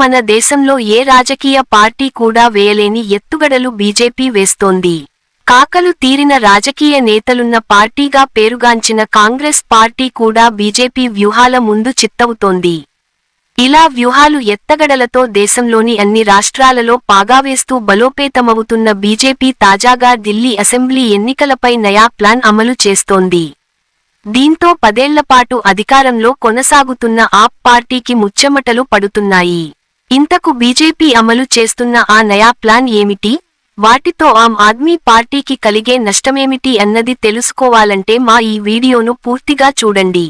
మన దేశంలో ఏ రాజకీయ పార్టీ కూడా వేయలేని ఎత్తుగడలు బీజేపీ వేస్తోంది. కాకలు తీరిన రాజకీయ నేతలున్న పార్టీగా పేరుగాంచిన కాంగ్రెస్ పార్టీ కూడా బీజేపీ వ్యూహాల ముందు చిత్తవుతోంది. ఇలా వ్యూహాలు ఎత్తగడలతో దేశంలోని అన్ని రాష్ట్రాలలో పాగావేస్తూ బలోపేతమవుతున్న బీజేపీ తాజాగా ఢిల్లీ అసెంబ్లీ ఎన్నికలపై నయా ప్లాన్ అమలు చేస్తోంది. దీంతో పదేళ్ళపాటు అధికారంలో కొనసాగుతున్న ఆప్ పార్టీకి ముచ్చెమటలు పడుతున్నాయి. ఇంతకు బీజేపీ అమలు చేస్తున్న ఆ నయా ప్లాన్ ఏమిటి? వాటితో ఆమ్ ఆద్మీ పార్టీకి కలిగే నష్టమేమిటి అన్నది తెలుసుకోవాలంటే మా ఈ వీడియోను పూర్తిగా చూడండి.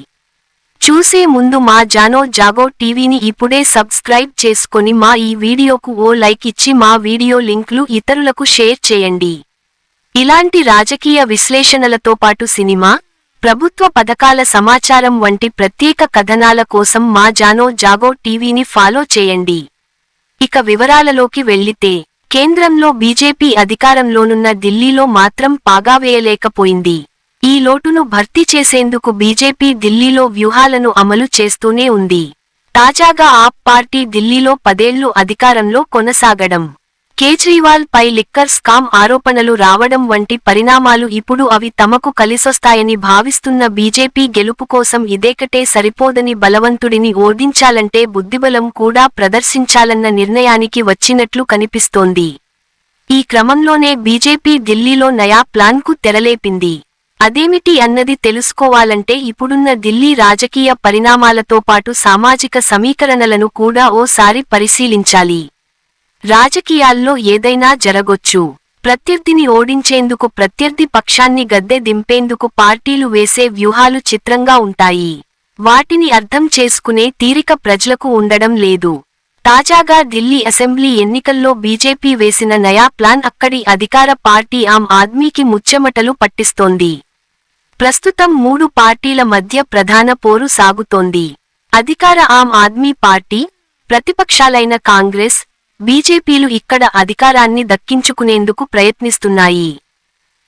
చూసే ముందు మా జానో జాగో టీవీని ఇప్పుడే సబ్స్క్రైబ్ చేసుకొని మా ఈ వీడియోకు ఓ లైక్ ఇచ్చి మా వీడియో లింక్లు ఇతరులకు షేర్ చేయండి. ఇలాంటి రాజకీయ విశ్లేషణలతో పాటు సినిమా ప్రభుత్వ పథకాల సమాచారం వంటి ప్రత్యేక కథనాల కోసం మా జానో జాగో టీవీని ఫాలో చేయండి. ఇక వివరాలలోకి వెళ్ళితే కేంద్రంలో బీజేపీ అధికారంలోనున్న ఢిల్లీలో మాత్రం పాగావేయలేకపోయింది ఈ లోటును భర్తీ చేసేందుకు బీజేపీ ఢిల్లీలో వ్యూహాలను అమలు చేస్తూనే ఉంది. తాజాగా ఆప్ పార్టీ ఢిల్లీలో పదేళ్ళు అధికారంలో కొనసాగడం. కేజ్రీవాల్ పై లిక్కర్ స్కామ్ ఆరోపణలు రావడం వంటి పరిణామాలు ఇప్పుడు అవి తమకు కలిసొస్తాయని భావిస్తున్న బీజేపీ గెలుపు కోసం ఇదేకటే సరిపోదని బలవంతుడిని ఓడించాలంటే బుద్ధిబలం కూడా ప్రదర్శించాలన్న నిర్ణయానికి వచ్చినట్లు కనిపిస్తోంది. ఈ క్రమంలోనే బీజేపీ ఢిల్లీలో నయా ప్లాన్కు తెరలేపింది. అదేమిటి అన్నది తెలుసుకోవాలంటే ఇప్పుడున్న ఢిల్లీ రాజకీయ పరిణామాలతో పాటు సామాజిక సమీకరణలను కూడా ఓసారి పరిశీలించాలి. రాజకీయాల్లో ఏదైనా జరగొచ్చు. ప్రత్యర్థిని ఓడించేందుకు ప్రత్యర్థి పక్షాన్ని గద్దె దింపేందుకు పార్టీలు వేసే వ్యూహాలు చిత్రంగా ఉంటాయి. వాటిని అర్థం చేసుకునే తీరిక ప్రజలకు ఉండడం లేదు. తాజాగా ఢిల్లీ అసెంబ్లీ ఎన్నికల్లో బీజేపీ వేసిన నయా ప్లాన్ అక్కడి అధికార పార్టీ ఆమ్ ఆద్మీకి ముచ్చెమటలు పట్టిస్తోంది. ప్రస్తుతం మూడు పార్టీల మధ్య ప్రధాన పోరు సాగుతోంది. అధికార ఆమ్ ఆద్మీ పార్టీ ప్రతిపక్షాలైన కాంగ్రెస్ బీజేపీలు ఇక్కడ అధికారాన్ని దక్కించుకునేందుకు ప్రయత్నిస్తున్నాయి.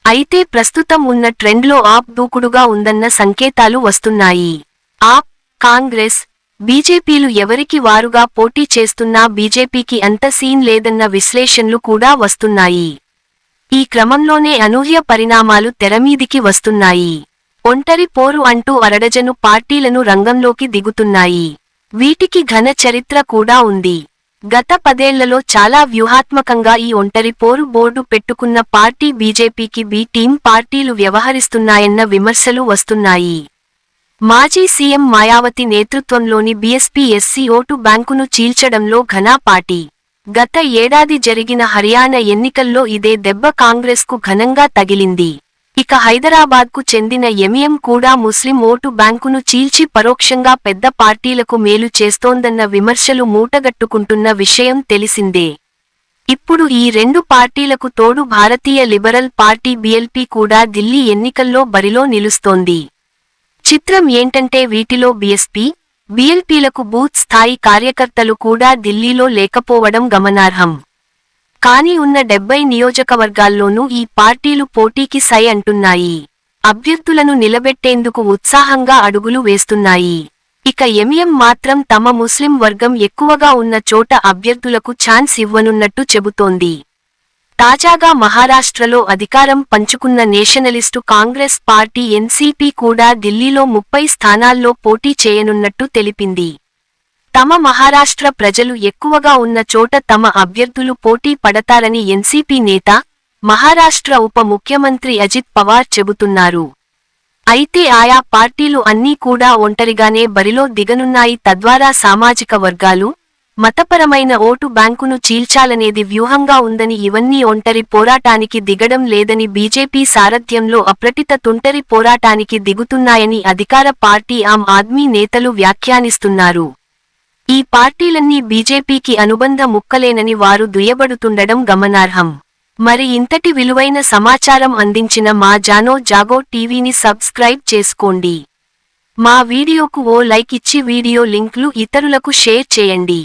అయితే ప్రస్తుతం ఉన్న ట్రెండ్లో ఆప్ దూకుడుగా ఉందన్న సంకేతాలు వస్తున్నాయి. ఆప్ కాంగ్రెస్ బీజేపీలు ఎవరికి వారుగా పోటీ చేస్తున్నా బీజేపీకి అంత సీన్ లేదన్న విశ్లేషణలు కూడా వస్తున్నాయి. ఈ క్రమంలోనే అనూహ్య పరిణామాలు తెరమీదికి వస్తున్నాయి. ఒంటరి పోరు అంటూ అరడజను పార్టీలను రంగంలోకి దిగుతున్నాయి. వీటికి ఘన చరిత్ర కూడా ఉంది. గత పదేళ్ళలో చాలా వ్యూహాత్మకంగా ఈ ఒంటరి పోరు బోర్డు పెట్టుకున్న పార్టీ బీజేపీకి బి టీం పార్టీలు వ్యవహరిస్తున్నాయన్న విమర్శలు వస్తున్నాయి. మాజీ సీఎం మాయావతి నేతృత్వంలోని బీఎస్పీ ఎస్సీ ఓటు బ్యాంకును చీల్చడంలో ఘనా పార్టీ. గత ఏడాది జరిగిన హర్యానా ఎన్నికల్లో ఇదే దెబ్బ కాంగ్రెస్కు ఘనంగా తగిలింది. ఇక హైదరాబాద్కు చెందిన ఎంఎం కూడా ముస్లిం ఓటు బ్యాంకును చీల్చి పరోక్షంగా పెద్ద పార్టీలకు మేలు చేస్తోందన్న విమర్శలు మూటగట్టుకుంటున్న విషయం తెలిసిందే. ఇప్పుడు ఈ రెండు పార్టీలకు తోడు భారతీయ లిబరల్ పార్టీ బీఎల్పీ కూడా ఢిల్లీ ఎన్నికల్లో బరిలో నిలుస్తోంది. చిత్రం ఏంటంటే వీటిలో బీఎస్పీ బిఎల్పీలకు బూత్ స్థాయి కార్యకర్తలు కూడా ఢిల్లీలో లేకపోవడం గమనార్హం. కానీ ఉన్న డెబ్బై నియోజకవర్గాల్లోనూ ఈ పార్టీలు పోటీకి సై అంటున్నాయి. అభ్యర్థులను నిలబెట్టేందుకు ఉత్సాహంగా అడుగులు వేస్తున్నాయి. ఇక ఎంఎం మాత్రం తమ ముస్లిం వర్గం ఎక్కువగా ఉన్న చోట అభ్యర్థులకు ఛాన్స్ ఇవ్వనున్నట్టు చెబుతోంది. తాజాగా మహారాష్ట్రలో అధికారం పంచుకున్న నేషనలిస్టు కాంగ్రెస్ పార్టీ ఎన్సీపీ కూడా ఢిల్లీలో ముప్పై స్థానాల్లో పోటీ చేయనున్నట్టు తెలిపింది. తమ మహారాష్ట్ర ప్రజలు ఎక్కువగా ఉన్న చోట తమ అభ్యర్థులు పోటీ పడతారని ఎన్సీపీ నేత మహారాష్ట్ర ఉప ముఖ్యమంత్రి అజిత్ పవార్ చెబుతున్నారు. అయితే ఆయా పార్టీలు అన్నీ కూడా ఒంటరిగానే బరిలో దిగనున్నాయి. తద్వారా సామాజిక వర్గాలు మతపరమైన ఓటు బ్యాంకును చీల్చాలనేది వ్యూహంగా ఉందని ఇవన్నీ ఒంటరి పోరాటానికి దిగడం లేదని బీజేపీ సారథ్యంలో అప్రటిత తుంటరి పోరాటానికి దిగుతున్నాయని అధికార పార్టీ ఆమ్ ఆద్మీ నేతలు వ్యాఖ్యానిస్తున్నారు. ఈ పార్టీలన్నీ బీజేపీకి అనుబంధ ముక్కలేనని వారు దుయ్యబడుతుండడం గమనార్హం. మరి ఇంతటి విలువైన సమాచారం అందించిన మా జానో జాగో టీవీని సబ్స్క్రైబ్ చేసుకోండి. మా వీడియోకు ఓ లైక్ ఇచ్చి వీడియో లింక్లు ఇతరులకు షేర్ చేయండి.